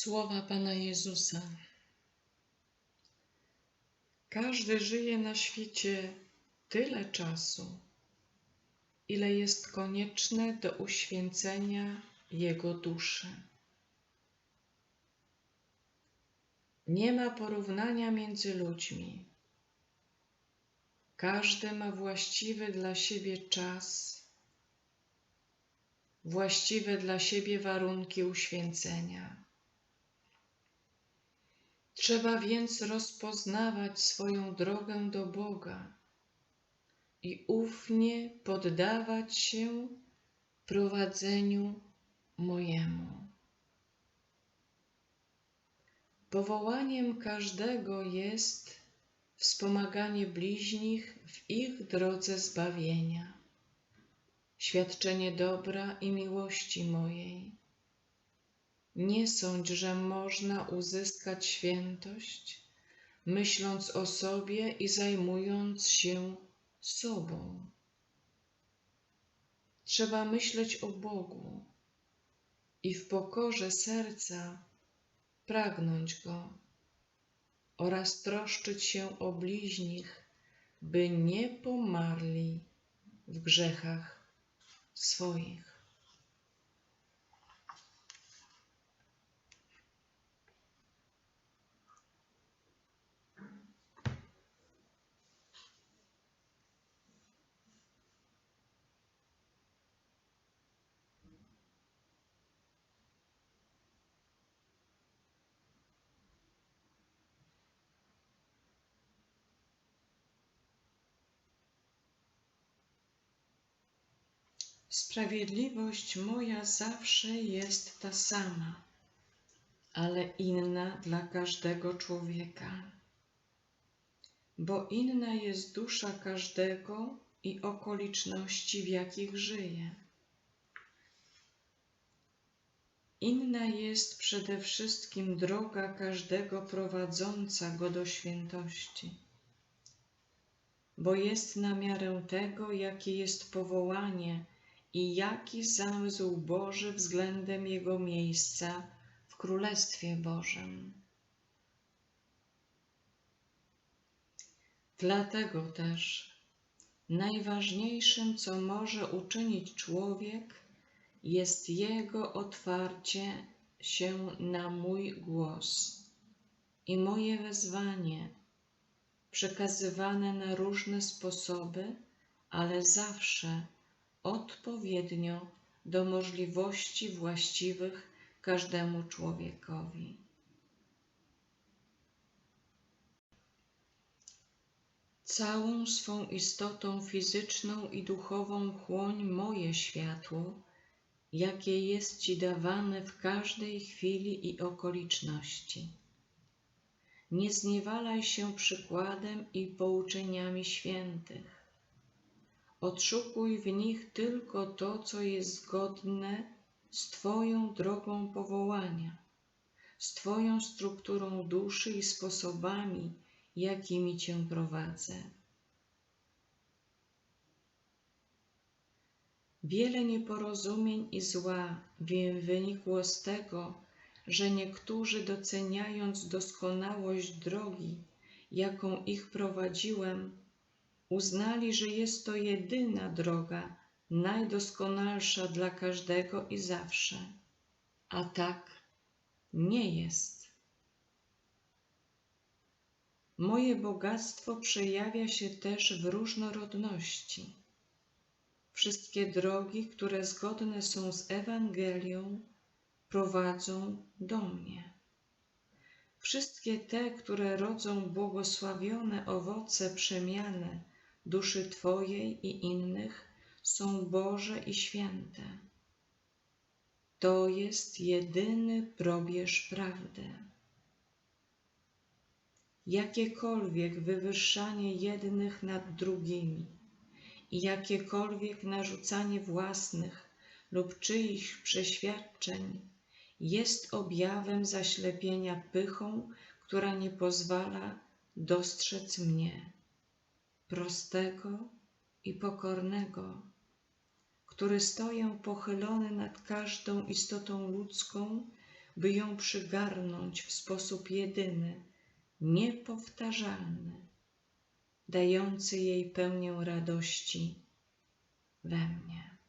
Słowa Pana Jezusa. Każdy żyje na świecie tyle czasu, ile jest konieczne do uświęcenia jego duszy. Nie ma porównania między ludźmi. Każdy ma właściwy dla siebie czas, właściwe dla siebie warunki uświęcenia. Trzeba więc rozpoznawać swoją drogę do Boga i ufnie poddawać się prowadzeniu mojemu. Powołaniem każdego jest wspomaganie bliźnich w ich drodze zbawienia, świadczenie dobra i miłości mojej nie sądź, że można uzyskać świętość, myśląc o sobie i zajmując się sobą. Trzeba myśleć o Bogu i w pokorze serca pragnąć Go oraz troszczyć się o bliźnich, by nie pomarli w grzechach swoich. Sprawiedliwość moja zawsze jest ta sama, ale inna dla każdego człowieka, bo inna jest dusza każdego i okoliczności, w jakich żyje. Inna jest przede wszystkim droga każdego prowadząca go do świętości, bo jest na miarę tego, jakie jest powołanie i jaki zamysł Boży względem jego miejsca w Królestwie Bożym. Dlatego też najważniejszym, co może uczynić człowiek, jest jego otwarcie się na mój głos i moje wezwanie, przekazywane na różne sposoby, ale zawsze odpowiednio do możliwości właściwych każdemu człowiekowi. Całą swą istotą fizyczną i duchową chłoń moje światło, jakie jest Ci dawane w każdej chwili i okoliczności. Nie zniewalaj się przykładem i pouczeniami świętych Odszukuj w nich tylko to, co jest zgodne z Twoją drogą powołania, z Twoją strukturą duszy i sposobami, jakimi Cię prowadzę. Wiele nieporozumień i zła wynikło z tego, że niektórzy doceniając doskonałość drogi, jaką ich prowadziłem, uznali, że jest to jedyna droga, najdoskonalsza dla każdego i zawsze. A tak nie jest. Moje bogactwo przejawia się też w różnorodności. Wszystkie drogi, które zgodne są z Ewangelią, prowadzą do mnie. Wszystkie te, które rodzą błogosławione owoce przemiany, duszy Twojej i innych są Boże i święte. To jest jedyny probierz prawdy. Jakiekolwiek wywyższanie jednych nad drugimi i jakiekolwiek narzucanie własnych lub czyichś przeświadczeń jest objawem zaślepienia pychą, która nie pozwala dostrzec mnie prostego i pokornego, który stoję pochylony nad każdą istotą ludzką, by ją przygarnąć w sposób jedyny, niepowtarzalny, dający jej pełnię radości we mnie.